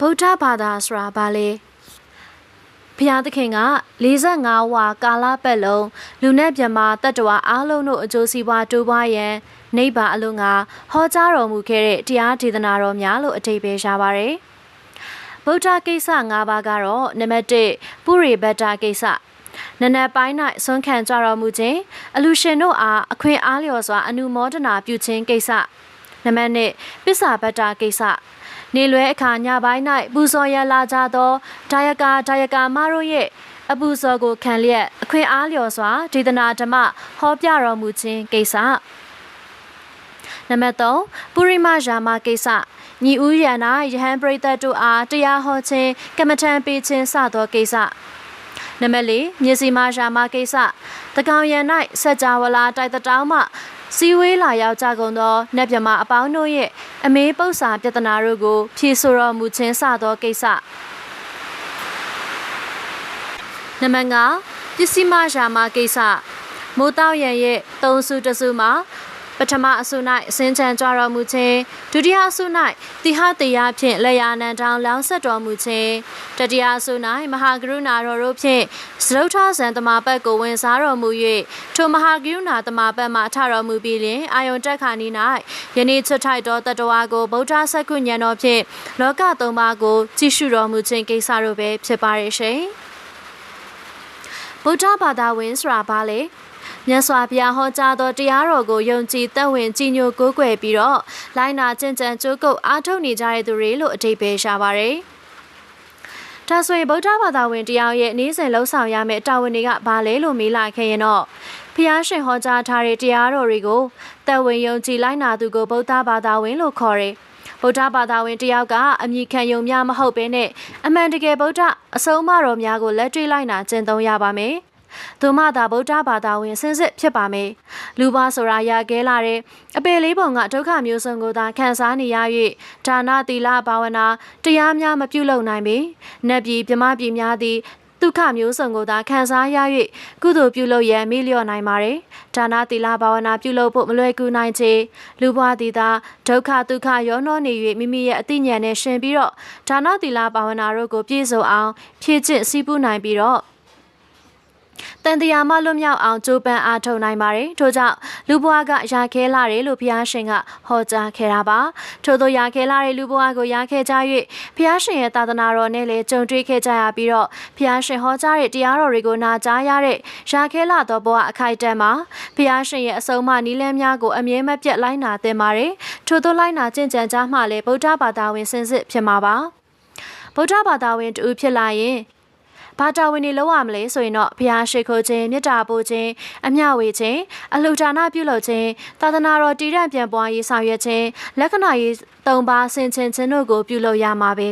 ဗုဒ္ဓဘာသာဆိုတာဘာလဲဘုရားသခင်က45ဝါကာလပတ်လုံးလူနဲ့မြမတတ္တဝါအားလုံးတို့အကျိုးစီးပွားတိုးပွားရန်နိဗ္ဗာန်အလုံးကဟောကြားတော်မူခဲ့တဲ့တရားဒေသနာတော်များလို့အထိပ္ပယ်ရှားပါတယ်ဗုဒ္ဓကိစ္စ၅ပါးကတော့နံပါတ်1ပုရိဘတ္တကိစ္စနနက်ပိုင်း၌ဆွမ်းခံကြတော်မူခြင်းအလူရှင်တို့အားအခွင့်အားလျော်စွာအနုမောဒနာပြုခြင်းကိစ္စနံပါတ်2ပစ္စာဘတ္တကိစ္စ နေလွဲအခါညပိုင်း၌ပူဇော်ရလာကြသောဒါယကာဒါယကာမတို့ရဲ့အပူဇော်ကိုခံလျက်အခွင့်အားလျော်စွာဒေသနာဓမ္မဟောပြတော်မူခြင်းကိစ္စနံပါတ်3ပုရိမယာမကိစ္စညီဦးရန်၌ယဟန်ပရိသတ်တို့အားတရားဟောခြင်းကမ္မထံပေးခြင်းစသောကိစ္စနံပါတ်4မြေစီမာယာမကိစ္စတကောင်ရန်၌စัจ java လာတိုက်တတောင်းမှ စီဝေးလာရောက်ကြကုန်သောနတ်မြမအပေါင်းတို့ရဲ့အမေးပု္ပ္ပာပြဿနာတို့ကို ဖြေဆိုတော်မူခြင်းစသောကိစ္စနံပါတ်5ပစ္စည်းမရှာမကိစ္စမိုးတောက်ရန်ရဲ့သုံးစုတစ်စုမှာ ပထမအစု၌အစင်းချံကြွတော်မူခြင်းဒုတိယအစု၌တိဟတရားဖြင့်လက်ရနံတောင်လောင်းဆက်တော်မူခြင်းတတိယအစု၌မဟာကရုဏာတော်တို့ဖြင့်သရုတ်ထဇံတမပတ်ကိုဝင်စားတော်မူ၍ထိုမဟာကရုဏာတမပတ်မှထတော်မူပြီးလျှင်အာယုန်တက်ခါနီ၌ယနေ့ချွတ်ထိုက်သောတတဝါကိုဗုဒ္ဓဆက်ကုညံတော်ဖြင့်လောကသုံးပါးကိုကြည့်ရှုတော်မူခြင်းကိစ္စတို့ပဲဖြစ်ပါရဲ့ရှင်ဗုဒ္ဓဘာသာဝင်ဆိုတာဘာလဲ မြတ်စွာဘုရားဟောကြားသောတရားတော်ကိုယုံကြည်သက်ဝင်ကြည်ညိုကိုးကွယ်ပြီးတော့လိုင်းနာကျင့်ကြံကြိုးကုပ်အားထုတ်နေကြတဲ့သူတွေလို့အတိတ်ပဲရှားပါတယ်။ဒါဆိုရင်ဗုဒ္ဓဘာသာဝင်တယောက်ရဲ့နေ့စဉ်လှုပ်ဆောင်ရမယ့်တာဝန်တွေကဘာလဲလို့မေးလိုက်ခဲ့ရင်တော့ဖျားရှင်ဟောကြားထားတဲ့တရားတော်တွေကိုသက်ဝင်ယုံကြည်လိုက်နာသူကိုဗုဒ္ဓဘာသာဝင်လို့ခေါ်တယ်။ဗုဒ္ဓဘာသာဝင်တယောက်ကအမိခံယုံများမဟုတ်ဘဲနဲ့အမှန်တကယ်ဗုဒ္ဓအဆုံးအမတော်များကိုလက်တွေ့လိုက်နာကျင့်သုံးရပါမယ်။ သူမှသာဗုဒ္ဓဘာသာဝင်ဆင်းစစ်ဖြစ်ပါမယ်။လူပါဆိုတာရကဲလာတဲ့အပေလေးပုံကဒုက္ခမျိုးစုံကိုသာခံစားနေရ၍ဒါနသီလဘာဝနာတရားများမပြုလုပ်နိုင်ပေ။နတ်ပြည်မြမပြည်များသည်ဒုက္ခမျိုးစုံကိုသာခံစားရ၍ကုသိုလ်ပြုလုပ်ရန်မိလျော့နိုင်ပါတယ်။ဒါနသီလဘာဝနာပြုလုပ်ဖို့မလွယ်ကူနိုင်ချေလူဘဝသည်သာဒုက္ခဒုက္ခရောနှောနေ၍မိမိရဲ့အသိဉာဏ်နဲ့ရှင်ပြီးတော့ဒါနသီလဘာဝနာတို့ကိုပြည့်စုံအောင်ဖြည့်ကျင့်စီးပူးနိုင်ပြီးတော့ တန်တရားမလွတ်မြောက်အောင်ကြိုးပမ်းအားထုတ်နိုင်ပါတယ်။ထို့ကြောင့်လူဘဝကရာခဲလာတယ်လို့ဘုရားရှင်ကဟောကြားခဲ့တာပါ။ထို့သောရာခဲလာတဲ့လူဘဝကိုရာခဲကြ၍ဘုရားရှင်ရဲ့သာသနာတော်နဲ့လည်းကြုံတွေ့ခဲ့ကြရပြီးတော့ဘုရားရှင်ဟောကြားတဲ့တရားတော်တွေကိုနာကြားရတဲ့ရာခဲလာသောဘဝအခိုက်အတန့်မှာဘုရားရှင်ရဲ့အဆုံးအမနီးလန်းများကိုအမြဲမပြတ်လိုက်နာသင်ပါတယ်။ထို့သောလိုက်နာကျင့်ကြံကြမှလည်းဗုဒ္ဓဘာသာဝင်စင်စစ်ဖြစ်မှာပါ။ဗုဒ္ဓဘာသာဝင်တူဖြစ်လာရင် ဘာတာဝန်တွေလုပ်ရမလဲဆိုရင်တော့ဘုရားရှိခိုးခြင်းမေတ္တာပို့ခြင်းအမျှဝေခြင်းအလှူဒါနပြုလုပ်ခြင်းသာသနာတော်တည်ရန်ပြန်ပွားရေးဆောင်ရွက်ခြင်းလက္ခဏာရေး၃ပါးဆင်ခြင်ခြင်းတို့ကိုပြုလုပ်ရမှာပဲ